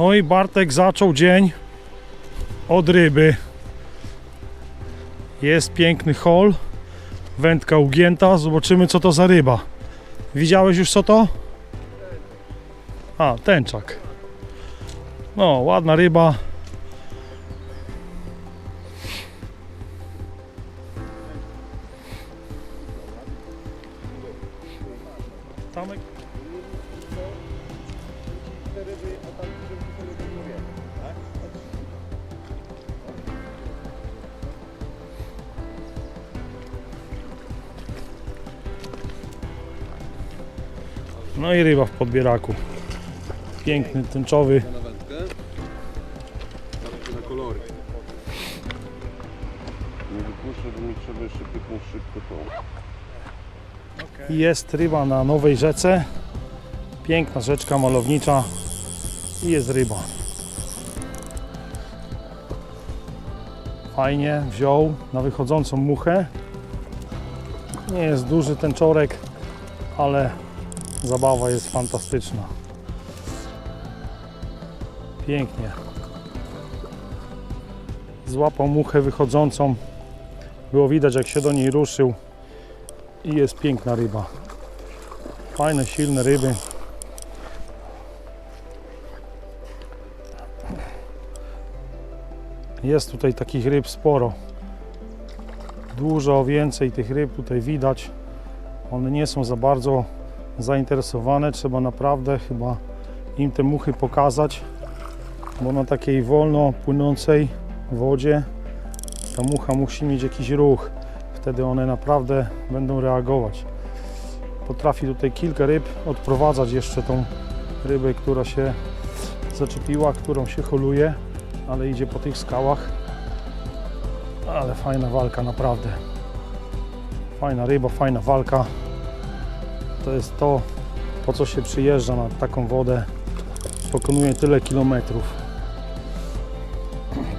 No i Bartek zaczął dzień od ryby. Jest piękny hol, wędka ugięta. Zobaczymy co to za ryba. Widziałeś już co to? A, tęczak. No, ładna ryba. No i ryba w podbieraku. Piękny, tęczowy. na kolory. Nie wypuszczę, bo mi trzeba jeszcze pyknąć szybko tą. Jest ryba na nowej rzece. Piękna rzeczka malownicza. I jest ryba. Fajnie wziął na wychodzącą muchę. Nie jest duży ten czorek, ale zabawa jest fantastyczna. Pięknie. Złapał muchę wychodzącą. Było widać jak się do niej ruszył i jest piękna ryba. Fajne, silne ryby. Jest tutaj takich ryb sporo. Dużo więcej tych ryb tutaj widać. One nie są za bardzo zainteresowane. Trzeba naprawdę chyba im te muchy pokazać, bo na takiej wolno płynącej wodzie ta mucha musi mieć jakiś ruch wtedy one naprawdę będą reagować. Potrafi tutaj kilka ryb odprowadzać jeszcze tą rybę, która się zaczepiła, którą się holuje, ale idzie po tych skałach. Ale fajna walka, naprawdę. Fajna ryba, fajna walka. To jest to, po co się przyjeżdża na taką wodę. Pokonuje tyle kilometrów.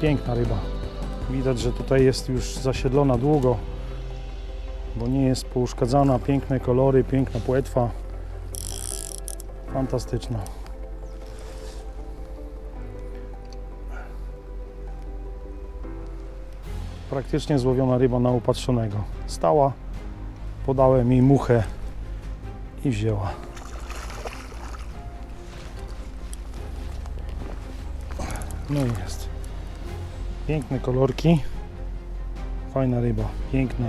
Piękna ryba. Widać, że tutaj jest już zasiedlona długo, bo nie jest pouszkadzana. Piękne kolory, piękna płetwa. Fantastyczna. Praktycznie złowiona ryba na upatrzonego. Stała, podałem jej muchę i wzięła. No i jest. Piękne kolorki. Fajna ryba, piękna.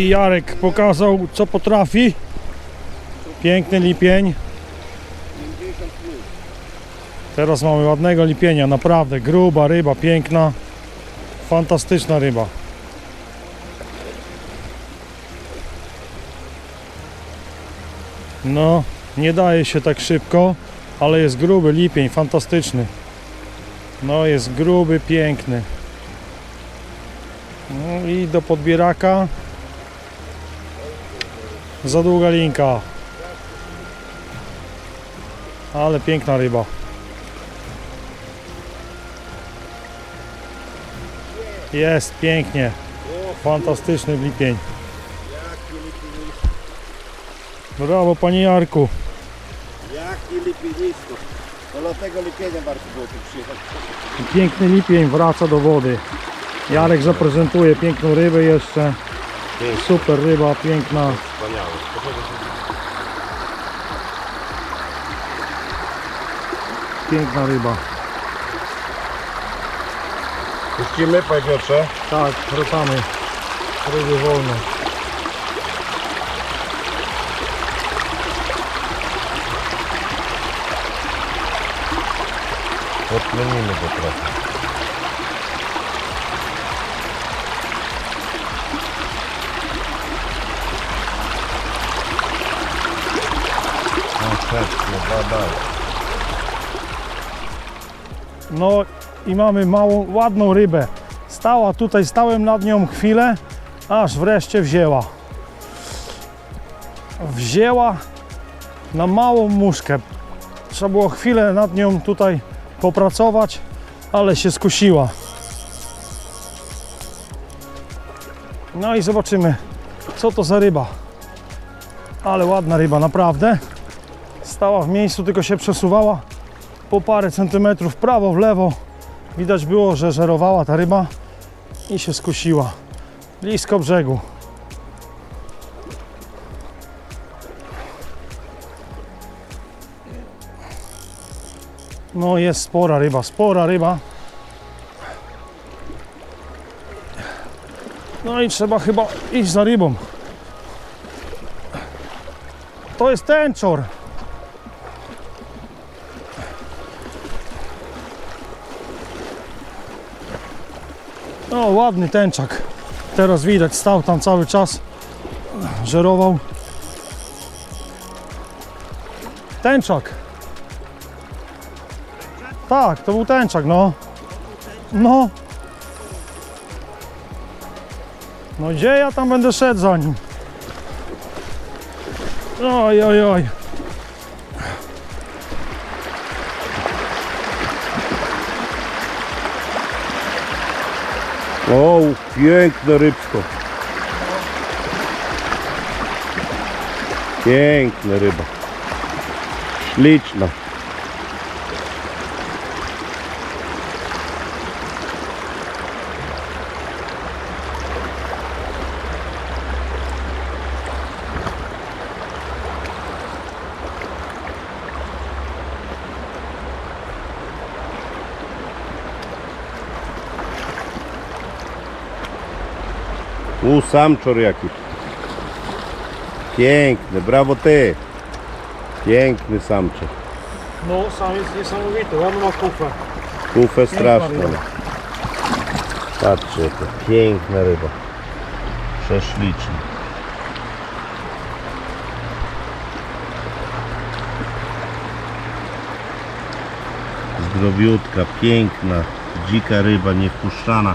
I Jarek pokazał co potrafi. Piękny lipień. 50 plus. Teraz mamy ładnego lipienia, naprawdę gruba ryba, piękna. Fantastyczna ryba. No, nie daje się tak szybko, ale jest gruby lipień, fantastyczny. No, jest gruby, piękny. No i do podbieraka. Za długa linka. Ale piękna ryba. Jest pięknie. Fantastyczny lipień. Brawo panie Jarku. Jaki lipienisko. To dlatego lipienia warto było tu przyjechać. Piękny lipień wraca do wody. Jarek zaprezentuje piękną rybę jeszcze. Super ryba, piękna. Piękna ryba. Puścimy, panie Piotrze? Tak, ruszamy. Ryby wolne. Podplenimy go trochę. No, badaj. No i mamy małą, ładną rybę. Stała tutaj, stałem nad nią chwilę, aż wreszcie wzięła. Wzięła na małą muszkę. Trzeba było chwilę nad nią tutaj popracować, ale się skusiła. No i zobaczymy, co to za ryba. Ale ładna ryba, naprawdę. Stała w miejscu, tylko się przesuwała po parę centymetrów prawo, w lewo. Widać było, że żerowała ta ryba i się skusiła. Blisko brzegu. No jest spora ryba, spora ryba. No i trzeba chyba iść za rybą. To jest tęczor. O, ładny tęczak. Teraz widać, stał tam cały czas. Żerował. Tęczak. Tak, to był tęczak, no. No. No gdzie ja tam będę szedł za nim? Oj, oj, oj. O, piękne rybsko. Piękna ryba. Śliczna. U, samczor jakiś. Piękny, brawo ty. Piękny samczor. No, sam jest niesamowity, ładna ma kufę. Kufę straszną. Patrzcie, to piękna ryba. Prześliczna. Zdrowiutka, piękna, dzika ryba, niewpuszczana.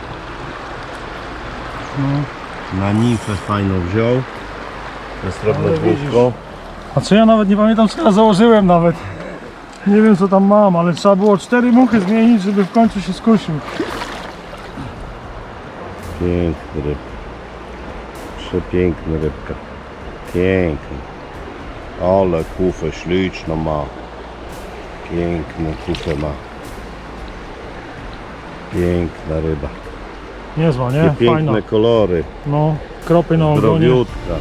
No. Na nimfę fajną wziął. To jest widzisz. główko. A co ja nawet nie pamiętam, co ja założyłem nawet. Nie wiem co tam mam, ale trzeba było cztery muchy zmienić, żeby w końcu się skusił. Piękny ryb. Przepiękna rybka. Piękny. Ale kufę śliczną ma. Piękną kufę ma. Piękna ryba. Niezła, nie? Jakie Fajna. piękne kolory. No, kropy na ogonie. Zdrowiutka.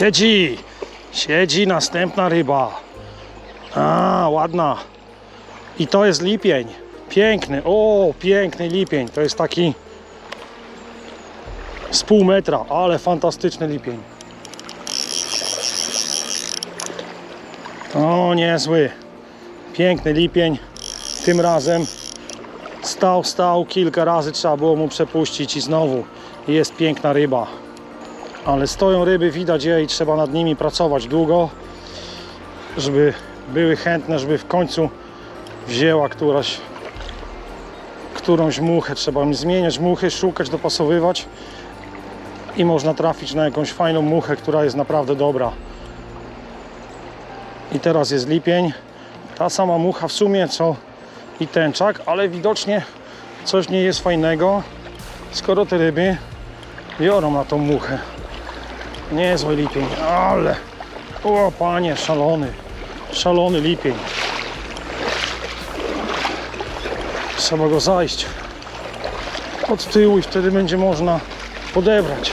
Siedzi! Siedzi następna ryba. A, ładna. I to jest lipień. Piękny. O, piękny lipień. To jest taki z pół metra, ale fantastyczny lipień. O, niezły. Piękny lipień. Tym razem stał, stał. Kilka razy trzeba było mu przepuścić i znowu jest piękna ryba. Ale stoją ryby, widać je i trzeba nad nimi pracować długo, żeby były chętne, żeby w końcu wzięła któraś którąś muchę. Trzeba im zmieniać muchy, szukać, dopasowywać i można trafić na jakąś fajną muchę, która jest naprawdę dobra. I teraz jest lipień. Ta sama mucha w sumie co i tęczak, ale widocznie coś nie jest fajnego, skoro te ryby biorą na tą muchę. Niezły lipień, ale o panie, szalony, szalony lipień. Trzeba go zajść od tyłu i wtedy będzie można podebrać.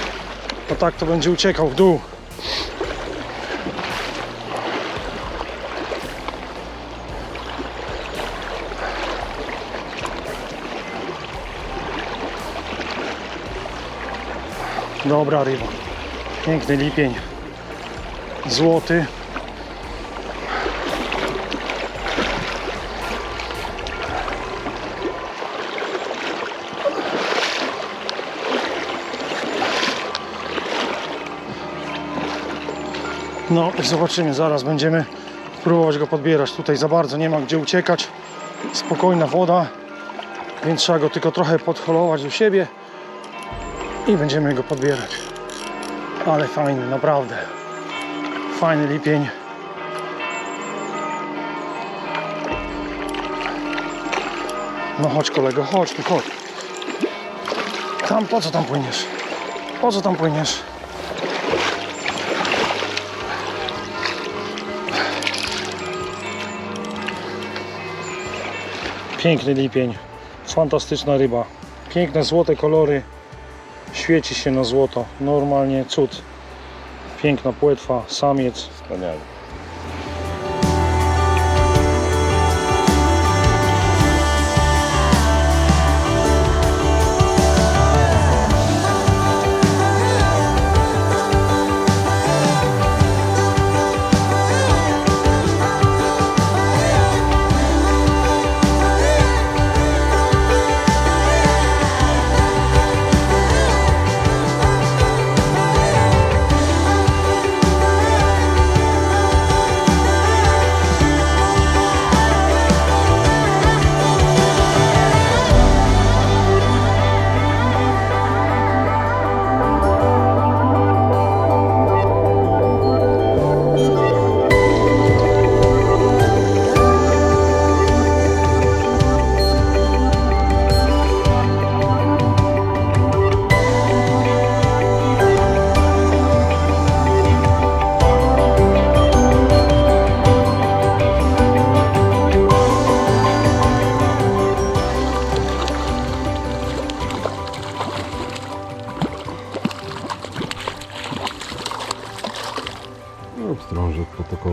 Bo tak to będzie uciekał w dół. Dobra ryba. Piękny lipień. Złoty. No zobaczymy, zaraz będziemy próbować go podbierać. Tutaj za bardzo nie ma gdzie uciekać. Spokojna woda, więc trzeba go tylko trochę podholować do siebie i będziemy go podbierać. Ale fajny, naprawdę. Fajny lipień. No chodź kolego, chodź tu, chodź. Tam, po co tam płyniesz? Po co tam płyniesz? Piękny lipień, fantastyczna ryba, piękne złote kolory, świeci się na złoto, normalnie cud. Piękna płetwa, samiec. Wspaniale.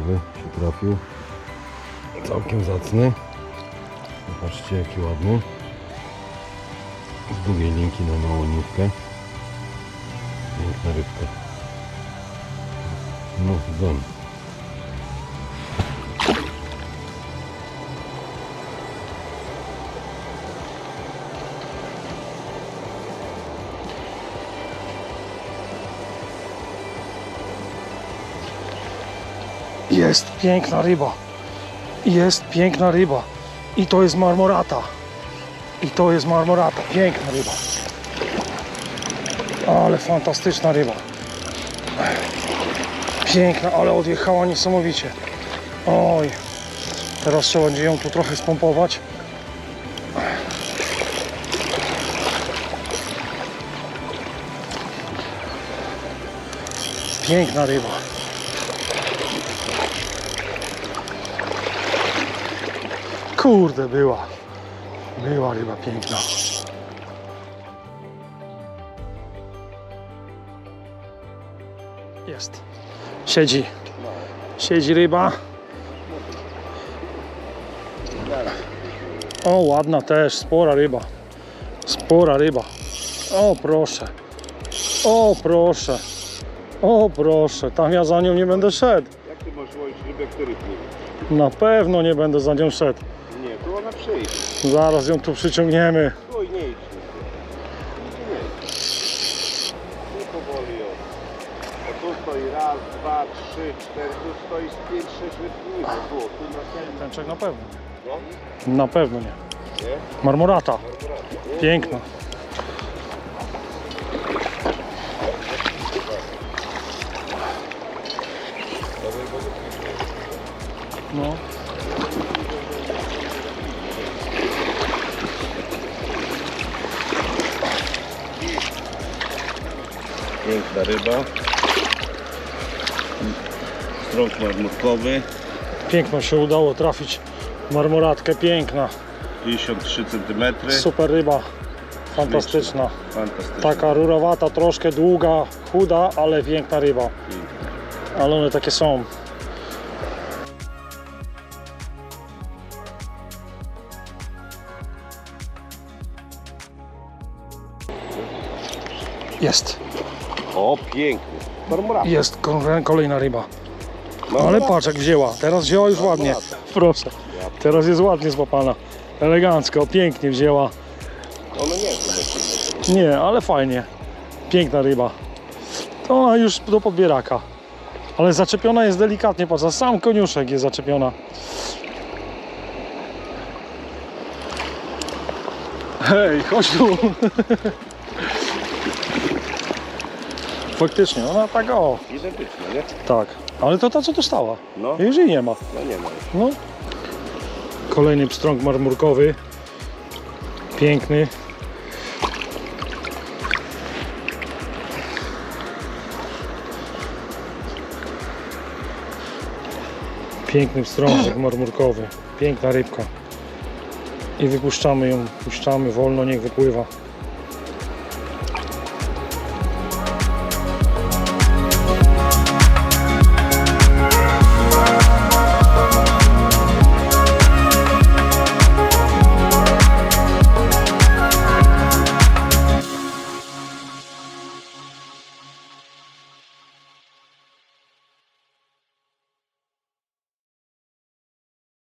Potokowy się trafił. Całkiem zacny. Zobaczcie jaki ładny. Z długiej linki na małą niutkę. Piękna rybka. No, dzwon. Jest piękna ryba. Jest piękna ryba. I to jest marmorata. I to jest marmorata. Piękna ryba. Ale fantastyczna ryba. Piękna, ale odjechała niesamowicie. Oj. Teraz trzeba będzie ją tu trochę spompować. Piękna ryba. Kurde, była. Była ryba piękna. Jest. Siedzi. Siedzi ryba. O, ładna też, spora ryba. Spora ryba. O, proszę. O, proszę. O, proszę. Tam ja za nią nie będę szedł. Jak ty możesz łowić rybę, których nie wie? Na pewno nie będę za nią szedł. Przyjdzie. Zaraz ją tu przyciągniemy. Idź. Nie powoli o. O tu stoi raz, dwa, trzy, cztery, tu stoi z pięć, sześć ryb. Tu, tu następny. Tęczek na pewno. No, Na pewno nie. nie? Marmorata. Piękna. No. Ryba. Strąg marmurkowy. Piękno się udało trafić. Marmoratkę piękna. 53 cm. Super ryba. Fantastyczna. Fantastyczna. Taka rurowata, troszkę długa, chuda, ale piękna ryba. Piękna. Ale one takie są. Jest, O, piękny. Marmurata. jest ko- kolejna ryba. No, Ale patrz jak wzięła, teraz wzięła już ładnie. Proszę, teraz jest ładnie złapana. Elegancko, pięknie wzięła. Ona nie jest. Nie, ale fajnie. Piękna ryba. To ona już do podbieraka. Ale zaczepiona jest delikatnie, poza sam koniuszek jest zaczepiona. Hej, chodź tu. Faktycznie, ona tak o, Identyczna, nie? tak. Ale to ta co tu stała. No, Już jej nie ma. no nie ma. No. Kolejny pstrąg marmurkowy. Piękny. Piękny pstrążek marmurkowy. Piękna rybka. I wypuszczamy ją, puszczamy wolno, niech wypływa.